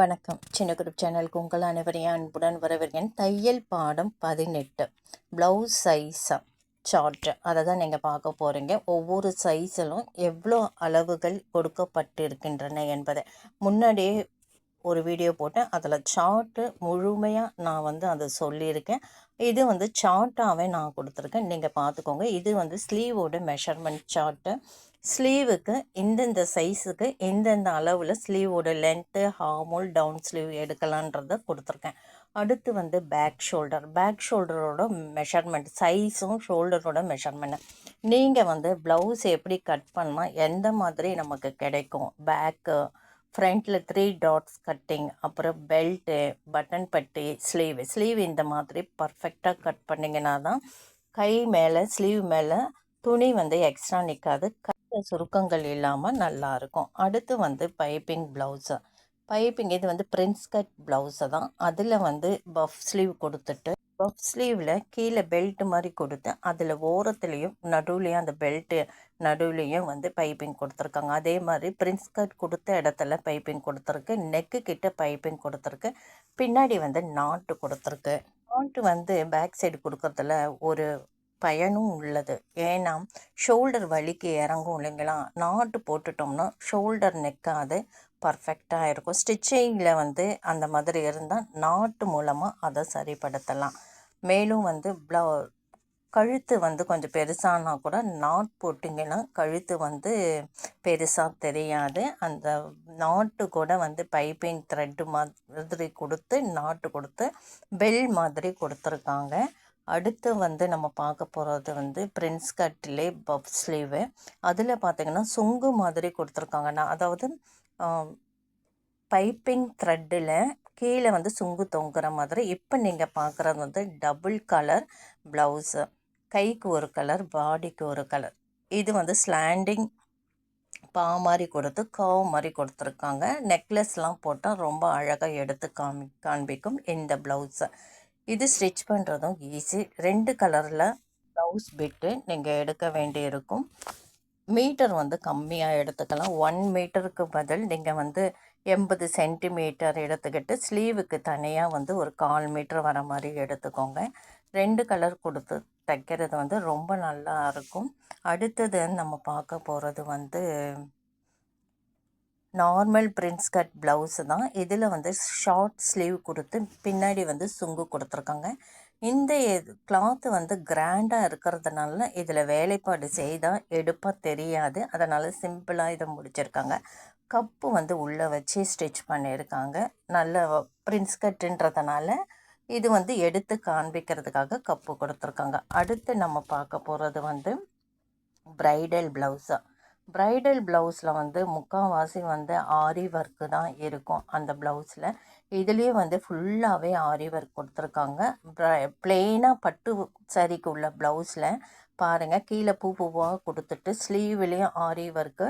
வணக்கம். சின்ன குரூப் சேனலுக்கு உங்கள் அனைவரையும் அன்புடன் வரவேற்கிறேன். தையல் பாடம் பதினெட்டு. ப்ளவுஸ் சைஸ் சார்ட்டு அதை தான் நீங்கள் பார்க்க போகிறீங்க ஒவ்வொரு சைஸிலும் எவ்வளோ அளவுகள் கொடுக்கப்பட்டிருக்கின்றன என்பதை முன்னாடியே ஒரு வீடியோ போட்டேன். அதில் சார்ட்டு முழுமையாக நான் வந்து அதை சொல்லியிருக்கேன். இது வந்து சார்ட்டாகவே நான் கொடுத்துருக்கேன். நீங்கள் பார்த்துக்கோங்க. இது வந்து ஸ்லீவோட மெஷர்மெண்ட் சார்ட்டு ஸ்லீவுக்கு இந்தந்த சைஸுக்கு எந்தெந்த அளவில் ஸ்லீவோட லென்த்து ஹார்மோல் டவுன் ஸ்லீவ் எடுக்கலான்றத கொடுத்துருக்கேன். அடுத்து வந்து பேக் ஷோல்டர் பேக் ஷோல்டரோட மெஷர்மெண்ட் சைஸும் ஷோல்டரோட மெஷர்மெண்ட் நீங்கள் வந்து ப்ளவுஸ் எப்படி கட் பண்ணால் எந்த மாதிரி நமக்கு கிடைக்கும்? பேக்கு ஃப்ரண்ட்டில் த்ரீ டாட்ஸ் கட்டிங் அப்புறம் பெல்ட்டு பட்டன் பட்டி ஸ்லீவ் ஸ்லீவ் இந்த மாதிரி பர்ஃபெக்டாக கட் பண்ணிங்கன்னா தான் கை மேலே ஸ்லீவ் மேலே துணி வந்து எக்ஸ்ட்ரா நிற்காது கையில் சுருக்கங்கள் இல்லாமல் நல்லாயிருக்கும் அடுத்து வந்து பைப்பிங் ப்ளவுஸு பைப்பிங் இது வந்து பிரின்ஸ் கட் ப்ளவுஸை தான். அதில் வந்து பஃப் ஸ்லீவ் கொடுத்துட்டு பஃப் ஸ்லீவில் கீழே பெல்ட் மாதிரி கொடுத்து அதில் ஓரத்துலேயும் நடுவுலையும் அந்த பெல்ட்டு நடுவுலையும் வந்து பைப்பிங் கொடுத்துருக்காங்க. அதே மாதிரி பிரின்ஸ் கட் கொடுத்த இடத்துல பைப்பிங் கொடுத்துருக்கு. நெக்கு கிட்ட பைப்பிங் கொடுத்துருக்கு. பின்னாடி வந்து நாட்டு கொடுத்துருக்கு. நாட்டு வந்து பேக் சைடு கொடுக்கறதுல ஒரு பயனும் உள்ளது. ஏன்னா ஷோல்டர் வலிக்கு இறங்கும் இல்லைங்களா? நாட்டு போட்டுட்டோம்னா ஷோல்டர் நெக்காது பர்ஃபெக்டாக இருக்கும். ஸ்டிச்சிங்கில் வந்து அந்த மாதிரி இருந்தால் நாட்டு மூலமாக அதை சரிப்படுத்தலாம். மேலும் வந்து ப்ளவு கழுத்து வந்து கொஞ்சம் பெருசானா கூட நாட் போட்டிங்கன்னா கழுத்து வந்து பெருசாக தெரியாது. அந்த நாட்டு கூட வந்து பைப்பிங் த்ரெட்டு மாதிரி கொடுத்து நாட்டு கொடுத்து பெல் மாதிரி கொடுத்துருக்காங்க. அடுத்து வந்து நம்ம பார்க்க போகிறது வந்து பிரின்ஸ் கட்டிலே பஃப் ஸ்லீவு அதில் பார்த்திங்கன்னா சுங்கு மாதிரி கொடுத்துருக்காங்க. நான் அதாவது பைப்பிங் த்ரெட்டில் கீழே வந்து சுங்கு தொங்குற மாதிரி. இப்போ நீங்கள் பார்க்குறது வந்து டபுள் கலர் ப்ளவுஸு கைக்கு ஒரு கலர் பாடிக்கு ஒரு கலர் இது வந்து ஸ்லாண்டிங் பா மாதிரி கொடுத்து கவ் மாதிரி கொடுத்துருக்காங்க. நெக்லஸ்லாம் போட்டால் ரொம்ப அழகாக எடுத்து காமி காண்பிக்கும் இந்த ப்ளவுஸை இது ஸ்டிச் பண்ணுறதும் ஈஸி ரெண்டு கலரில் ப்ளவுஸ் பிட்டு நீங்கள் எடுக்க வேண்டி இருக்கும். மீட்டர் வந்து கம்மியாக எடுத்துக்கலாம். ஒன் மீட்டருக்கு பதில் நீங்கள் வந்து எண்பது சென்டிமீட்டர் எடுத்துக்கிட்டு ஸ்லீவுக்கு தனியாக வந்து ஒரு கால் மீட்டர் வர மாதிரி எடுத்துக்கோங்க. ரெண்டு கலர் கொடுத்து தைக்கிறது வந்து ரொம்ப நல்லா இருக்கும். அடுத்தது நம்ம பார்க்க போகிறது வந்து நார்மல் பிரின்ஸ் கட் ப்ளவுஸு தான். இதில் வந்து ஷார்ட் ஸ்லீவ் கொடுத்து பின்னாடி வந்து சுங்கு கொடுத்துருக்காங்க. இந்த கிளாத்து வந்து கிராண்டாக இருக்கிறதுனால இதில் வேலைப்பாடு செய்தால் எடுப்பாக தெரியாது. அதனால் சிம்பிளாக இதை முடிச்சிருக்காங்க. கப்பு வந்து உள்ளே வச்சு ஸ்டிச் பண்ணியிருக்காங்க. நல்ல பிரின்ஸ் கட்டுன்றதுனால இது வந்து எடுத்து காண்பிக்கிறதுக்காக கப்பு கொடுத்துருக்காங்க. அடுத்து நம்ம பார்க்க போகிறது வந்து ப்ரைடல் ப்ளவுஸாக ப்ரைடல் ப்ளவுஸில் வந்து முக்கால்வாசி வந்து ஆரி ஒர்க்கு தான் இருக்கும். அந்த ப்ளவுஸில் இதுலேயே வந்து ஃபுல்லாகவே ஆரி ஒர்க் கொடுத்துருக்காங்க. ப்ளெயினாக பட்டு சரிக்கு உள்ள ப்ளவுஸில் பாருங்கள் கீழே பூ பூவாக கொடுத்துட்டு ஸ்லீவ்லேயும் ஆரி ஒர்க்கு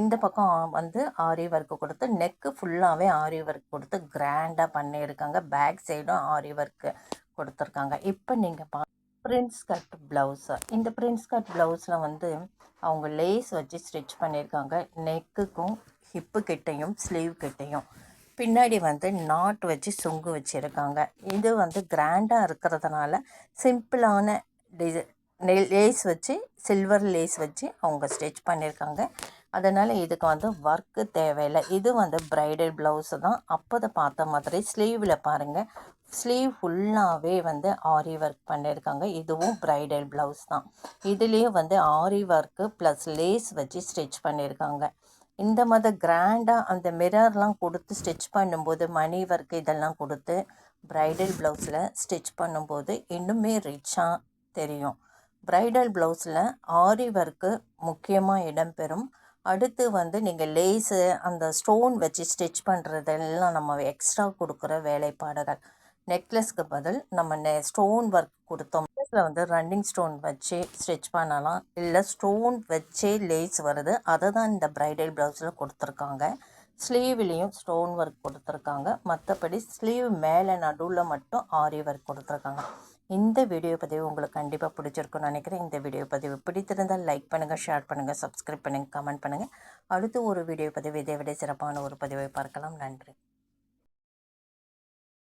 இந்த பக்கம் வந்து ஆரி ஒர்க்கு கொடுத்து நெக்கு ஃபுல்லாகவே ஆரி ஒர்க் கொடுத்து கிராண்டாக பண்ணியிருக்காங்க. பேக் சைடும் ஆரி ஒர்க்கு கொடுத்துருக்காங்க. இப்போ நீங்கள் பா பிரின்ஸ் கட் ப்ளவுஸு. இந்த பிரின்ஸ் கட் ப்ளவுஸில் வந்து அவங்க லேஸ் வச்சு ஸ்டிச் பண்ணியிருக்காங்க. நெக்குக்கும் ஹிப்பு கிட்டையும் ஸ்லீவ் கிட்டையும் பின்னாடி வந்து நாட் வச்சு சுங்கு வச்சுருக்காங்க. இது வந்து கிராண்டாக இருக்கிறதுனால சிம்பிளான டிசை லேஸ் வச்சு சில்வர் லேஸ் வச்சு அவங்க ஸ்டிச் பண்ணியிருக்காங்க. அதனால் இதுக்கு வந்து ஒர்க்கு தேவையில்லை. இது வந்து ப்ரைடல் ப்ளவுஸு தான். அப்போதை பார்த்த மாதிரி ஸ்லீவில் பாருங்கள் ஸ்லீவ் ஃபுல்லாகவே வந்து ஆரி ஒர்க் பண்ணியிருக்காங்க. இதுவும் ப்ரைடல் ப்ளவுஸ் தான். இதுலேயும் வந்து ஆரி ஒர்க்கு ப்ளஸ் லேஸ் வச்சு ஸ்டிச் பண்ணியிருக்காங்க. இந்த மாதிரி கிராண்டாக அந்த மிரர்லாம் கொடுத்து ஸ்டிச் பண்ணும்போது மணி ஒர்க் இதெல்லாம் கொடுத்து ப்ரைடல் ப்ளவுஸில் ஸ்டிச் பண்ணும்போது இன்னுமே ரிச்சாக தெரியும். ப்ரைடல் ப்ளவுஸில் ஆரி ஒர்க்கு முக்கியமாக இடம்பெறும். அடுத்து வந்து நீங்கள் லேஸு அந்த ஸ்டோன் வச்சு ஸ்டிச் பண்ணுறதெல்லாம் நம்ம எக்ஸ்ட்ரா கொடுக்குற வேலைப்பாடுகள். நெக்லஸ்க்கு பதில் நம்ம நெ ஸ்டோன் ஒர்க் கொடுத்தோம். நெக்லஸில் வந்து ரன்னிங் ஸ்டோன் வச்சு ஸ்டிச் பண்ணலாம். இல்லை ஸ்டோன் வச்சே லேஸ் வருது. அதை தான் இந்த ப்ரைடல் ப்ளவுஸில் கொடுத்துருக்காங்க. ஸ்லீவ்லேயும் ஸ்டோன் ஒர்க் கொடுத்துருக்காங்க. மற்றபடி ஸ்லீவ் மேலே நடுவில் மட்டும் ஆரி ஒர்க் கொடுத்துருக்காங்க. இந்த வீடியோ பதிவு உங்களுக்கு கண்டிப்பாக பிடிச்சிருக்குன்னு நினைக்கிறேன். இந்த வீடியோ பதிவு பிடித்திருந்தால் லைக் பண்ணுங்கள் ஷேர் பண்ணுங்கள் சப்ஸ்கிரைப் பண்ணுங்கள் கமெண்ட் பண்ணுங்கள் அடுத்து ஒரு வீடியோ பதிவு இதை விட சிறப்பான ஒரு பதிவை பார்க்கலாம். நன்றி.